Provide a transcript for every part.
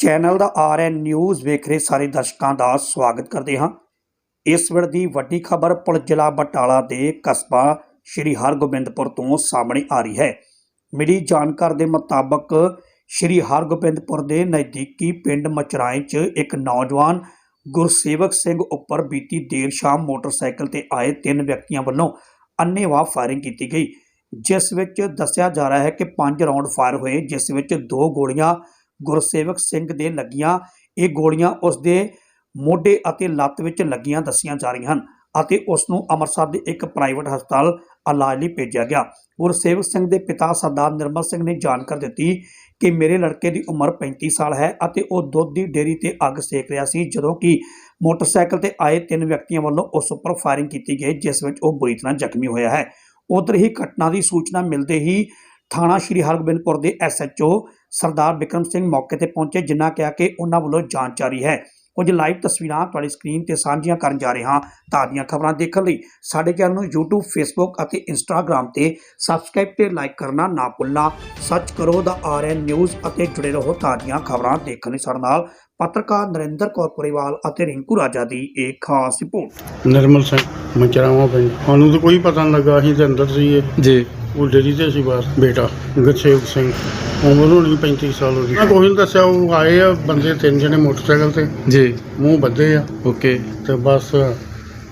Channel ਦਾ RN news ਵੇਖ ਰਹੇ ਸਾਰੇ ਦਰਸ਼ਕਾਂ ਦਾ ਸਵਾਗਤ ਕਰਦੇ ਹਾਂ। ਇਸ ਵੇਲੇ ਦੀ ਵੱਡੀ ਖਬਰ ਪੁਲ ਜ਼ਿਲ੍ਹਾ ਬਟਾਲਾ ਦੇ ਕਸਬਾ ਸ਼੍ਰੀ ਹਰਗੋਬਿੰਦਪੁਰ ਤੋਂ ਸਾਹਮਣੇ ਆ ਰਹੀ ਹੈ। ਮਿਲੀ ਜਾਣਕਾਰੀ ਦੇ ਮੁਤਾਬਕ ਸ਼੍ਰੀ ਹਰਗੋਬਿੰਦਪੁਰ ਦੇ ਨਜ਼ਦੀਕੀ ਪਿੰਡ ਮਚਰਾਏ 'ਚ ਇੱਕ ਨੌਜਵਾਨ ਗੁਰਸੇਵਕ ਸਿੰਘ ਉੱਪਰ ਬੀਤੀ ਦੇਰ ਸ਼ਾਮ ਮੋਟਰਸਾਈਕਲ ਤੇ ਆਏ ਤਿੰਨ ਵਿਅਕਤੀਆਂ ਵੱਲੋਂ ਅੰਨ੍ਹੇਵਾਹ ਫਾਇਰਿੰਗ ਕੀਤੀ ਗਈ, ਜਿਸ ਵਿੱਚ ਦੱਸਿਆ ਜਾ ਰਿਹਾ ਹੈ ਕਿ ਪੰਜ ਰਾਉਂਡ ਫਾਇਰ ਹੋਏ, ਜਿਸ ਵਿੱਚ ਦੋ ਗੋਲੀਆਂ ਗੁਰਸੇਵਕ ਸਿੰਘ ਦੇ ਲੱਗੀਆਂ, ਇਹ ਗੋਲੀਆਂ ਉਸ ਦੇ ਮੋਢੇ ਅਤੇ ਲੱਤ ਵਿੱਚ ਲੱਗੀਆਂ ਦੱਸੀਆਂ ਜਾ ਰਹੀਆਂ ਹਨ ਅਤੇ ਉਸ ਨੂੰ ਅੰਮ੍ਰਿਤਸਰ ਦੇ ਇੱਕ ਪ੍ਰਾਈਵੇਟ ਹਸਪਤਾਲ ਇਲਾਜ ਲਈ ਭੇਜਿਆ ਗਿਆ। ਗੁਰਸੇਵਕ ਸਿੰਘ ਦੇ ਪਿਤਾ ਸਰਦਾਰ ਨਿਰਮਲ ਸਿੰਘ ਨੇ ਜਾਣਕਾਰੀ ਦਿੱਤੀ ਕਿ ਮੇਰੇ ਲੜਕੇ ਦੀ ਉਮਰ 35 ਸਾਲ ਹੈ ਅਤੇ ਉਹ ਦੁੱਧ ਦੀ ਡੇਅਰੀ ਤੇ ਅੱਗ ਸੇਕ ਰਿਹਾ ਸੀ, ਜਦੋਂ ਕਿ ਮੋਟਰਸਾਈਕਲ ਤੇ ਆਏ ਤਿੰਨ ਵਿਅਕਤੀਆਂ ਵੱਲੋਂ ਉਸ ਉੱਪਰ ਫਾਇਰਿੰਗ ਕੀਤੀ ਗਈ, ਜਿਸ ਵਿੱਚ ਉਹ ਬੁਰੀ ਤਰ੍ਹਾਂ ਜ਼ਖਮੀ ਹੋਇਆ ਹੈ। ਉਧਰ ਹੀ ਘਟਨਾ ਦੀ ਸੂਚਨਾ ਮਿਲਦੇ ਹੀ ਥਾਣਾ ਸ਼੍ਰੀ ਹਰਗੋਬਿੰਦਪੁਰ ਦੇ ਐਸਐਚਓ ਸਰਦਾਰ ਵਿਕਰਮ ਸਿੰਘ ਮੌਕੇ ਤੇ ਪਹੁੰਚੇ ਜਿਨ੍ਹਾਂ ਕਿਹਾ ਕਿ ਉਹਨਾਂ ਵੱਲੋਂ ਜਾਂਚ ਜਾਰੀ ਹੈ। ਕੁਝ ਲਾਈਵ ਤਸਵੀਰਾਂ ਤੁਹਾਡੀ ਸਕਰੀਨ ਤੇ ਸਾਂਝੀਆਂ ਕਰਨ ਜਾ ਰਹੇ ਹਾਂ ਤਾਜ਼ੀਆਂ ਖਬਰਾਂ ਦੇਖਣ ਲਈ। ਸਾਡੇ ਚੈਨਲ ਨੂੰ YouTube Facebook ਅਤੇ Instagram ਤੇ ਸਬਸਕ੍ਰਾਈਬ ਤੇ ਲਾਈਕ ਕਰਨਾ ਨਾ ਭੁੱਲਣਾ। ਸੱਚ ਕਰੋ ਦਾ ਆਰਐਨ ਨਿਊਜ਼ ਅਤੇ ਜੁੜੇ ਰਹੋ ਤਾਜ਼ੀਆਂ ਖਬਰਾਂ ਦੇਖਣ ਲਈ। ਸਾਡੇ ਨਾਲ ਪੱਤਰਕਾਰ ਨਰਿੰਦਰ ਕੌਰ ਪੁਰੀਵਾਲ ਅਤੇ ਰਿੰਕੂ ਰਾਜਾ ਦੀ ਇੱਕ ਖਾਸ ਰਿਪੋਰਟ। ਨਿਰਮਲ ਸਿੰਘ ਮਚਰਾਵਾ ਪਿੰਡ। ਸਾਨੂੰ ਤਾਂ ਕੋਈ ਪਤਾ ਨਹੀਂ ਲੱਗਾ ਅਸੀਂ ਤੇ ਅੰਦਰ ਸੀਗੇ। ਜੀ। ਉਹ ਡੇਰੀ ਤੇ ਸੀ ਬਾਹਰ ਬੇਟਾ ਗੁਰਸੇਵਕ ਸਿੰਘ ਉਮਰ ਹੋਣੀ 35 ਸਾਲ ਉਹਦੀ। ਮੈਂ ਕੋਈ ਨਹੀਂ ਦੱਸਿਆ ਉਹ ਆਏ ਆ ਬੰਦੇ ਤਿੰਨ ਜਣੇ ਮੋਟਰਸਾਈਕਲ ਤੇ। ਜੀ। ਮੂੰਹ ਬੱਧੇ ਆ। ਓਕੇ। ਤੇ ਬਸ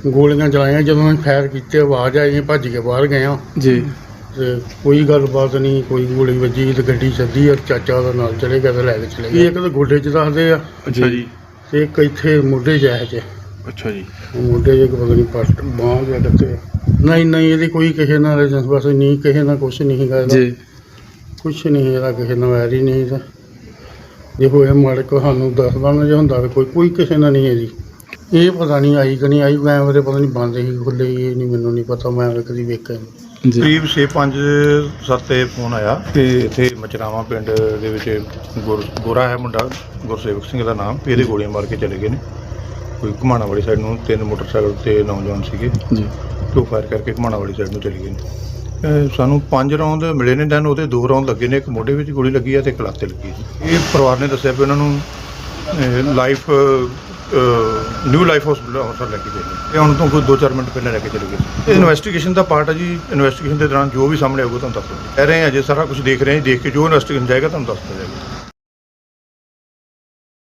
ਗੋਲੀਆਂ ਚਲਾਈਆਂ ਜਦੋਂ ਅਸੀਂ ਫਾਇਰ ਕੀਤੇ ਆਵਾਜ਼ ਆਈ ਭੱਜ ਕੇ ਬਾਹਰ ਗਏ ਆ। ਜੀ। ਤੇ ਕੋਈ ਗੱਲਬਾਤ ਨਹੀਂ ਕੋਈ ਗੋਲੀ ਵੱਜੀ ਤੇ ਗੱਡੀ ਸੱਦੀ ਔਰ ਚਾਚਾ ਉਹਦਾ ਨਾਲ ਚਲੇ ਗਿਆ ਤੇ ਲੈ ਕੇ ਚਲੇ ਗਏ ਇੱਕ ਤਾਂ ਗੋਡੇ 'ਚ ਦੱਸਦੇ ਆ। ਅੱਛਾ ਜੀ। ਤੇ ਇੱਕ ਇੱਥੇ ਮੋਢੇ 'ਚ ਹੈ ਜੇ ਅੱਛਾ ਜੀ। ਮੁੰਡੇ ਜੇ ਪਤਾ ਨਹੀਂ ਪੱਟ ਬਾਂਹ ਜਾਂ ਕਿੱਥੇ ਨਹੀਂ ਨਹੀਂ ਇਹਦੀ ਕੋਈ ਕਿਸੇ ਨਾਲ ਰਜਿਸ ਬਸ ਨਹੀਂ ਕਿਸੇ ਨਾਲ ਕੁਛ ਨਹੀਂ ਹੈਗਾ ਇਹਦਾ। ਜੀ। ਕੁਛ ਨਹੀਂ ਇਹਦਾ ਕਿਸੇ ਨਾਲ ਵੈਰ ਹੀ ਨਹੀਂ ਇਹਦਾ। ਜੇ ਹੋਇਆ ਮਾੜੇ ਕੋ ਸਾਨੂੰ ਦੱਸਦਾ ਨਾ ਜੇ ਹੁੰਦਾ ਤਾਂ ਕੋਈ ਕੋਈ ਕਿਸੇ ਨਾਲ ਨਹੀਂ ਹੈ ਜੀ। ਇਹ ਪਤਾ ਨਹੀਂ ਆਈ ਕਿ ਨਹੀਂ ਆਈ ਮੈਂ ਉਹਦੇ ਪਤਾ ਨਹੀਂ ਬੰਦ ਹੀ ਖੁੱਲੇ ਹੀ ਇਹ ਨਹੀਂ ਮੈਨੂੰ ਨਹੀਂ ਪਤਾ ਮੈਂ ਤਾਂ ਕਦੀ ਵੇਖਿਆ ਨਹੀਂ। ਜੀ। ਕਰੀਬ 6-5 ਸੱਤ ਤੇ ਫੋਨ ਆਇਆ ਤੇ ਇੱਥੇ ਮਚਰਾਵਾ ਪਿੰਡ ਦੇ ਵਿੱਚ ਗੁਰ ਗੋਰਾ ਹੈ ਮੁੰਡਾ ਗੁਰਸੇਵਕ ਸਿੰਘ ਦਾ ਨਾਮ ਇਹਦੇ ਗੋਲੀਆਂ ਮਾਰ ਕੇ ਚਲੇ ਗਏ ਨੇ। ਕੋਈ ਘਮਾਣਾ ਵਾਲੀ ਸਾਈਡ ਨੂੰ ਤਿੰਨ ਮੋਟਰਸਾਈਕਲ ਤੇ ਨੌਜਵਾਨ ਸੀਗੇ। ਜੀ। ਤੇ ਫਾਇਰ ਕਰਕੇ ਘਮਾਣਾ ਵਾਲੀ ਸਾਈਡ ਨੂੰ ਚਲੇ ਗਏ ਨੇ। ਸਾਨੂੰ ਪੰਜ ਰੌਂਦ ਮਿਲੇ ਨੇ ਦੈਨ ਉਹਦੇ ਦੋ ਰੌਂਦ ਲੱਗੇ ਨੇ, ਇੱਕ ਮੋਢੇ ਵਿੱਚ ਗੋਲੀ ਲੱਗੀ ਹੈ ਤੇ ਇੱਕ ਲੱਤ ਤੇ ਲੱਗੀ ਹੈ ਇਹ ਪਰਿਵਾਰ ਨੇ ਦੱਸਿਆ ਵੀ ਉਹਨਾਂ ਨੂੰ ਲਾਈਫ ਨਿਊ ਲਾਈਫ ਹਸਪੀਟਲ ਹਸਪਤਾਲ ਲੈ ਕੇ ਗਏ ਨੇ। ਇਹ ਹੁਣ ਤੋਂ ਕੋਈ 2-4 ਮਿੰਟ ਪਹਿਲਾਂ ਲੈ ਕੇ ਚਲੇ ਗਏ ਇਹ ਇਨਵੈਸਟੀਗੇਸ਼ਨ ਦਾ ਪਾਰਟ ਹੈ ਜੀ। ਇਨਵੈਸਟੀਗੇਸ਼ਨ ਦੇ ਦੌਰਾਨ ਜੋ ਵੀ ਸਾਹਮਣੇ ਆਊਗਾ ਤੁਹਾਨੂੰ ਦੱਸ ਦਿਆਂਗੇ। ਕਹਿ ਰਹੇ ਹਾਂ ਅਜੇ ਸਾਰਾ ਕੁਝ ਦੇਖ ਰਹੇ ਹਾਂ ਦੇਖ ਕੇ ਜੋ ਇਨਵੈਸਟੀਗੇਸ਼ਨ ਜਾਏਗਾ, ਤੁਹਾਨੂੰ ਦੱਸ ਦਿੱਤਾ ਜਾਏਗਾ।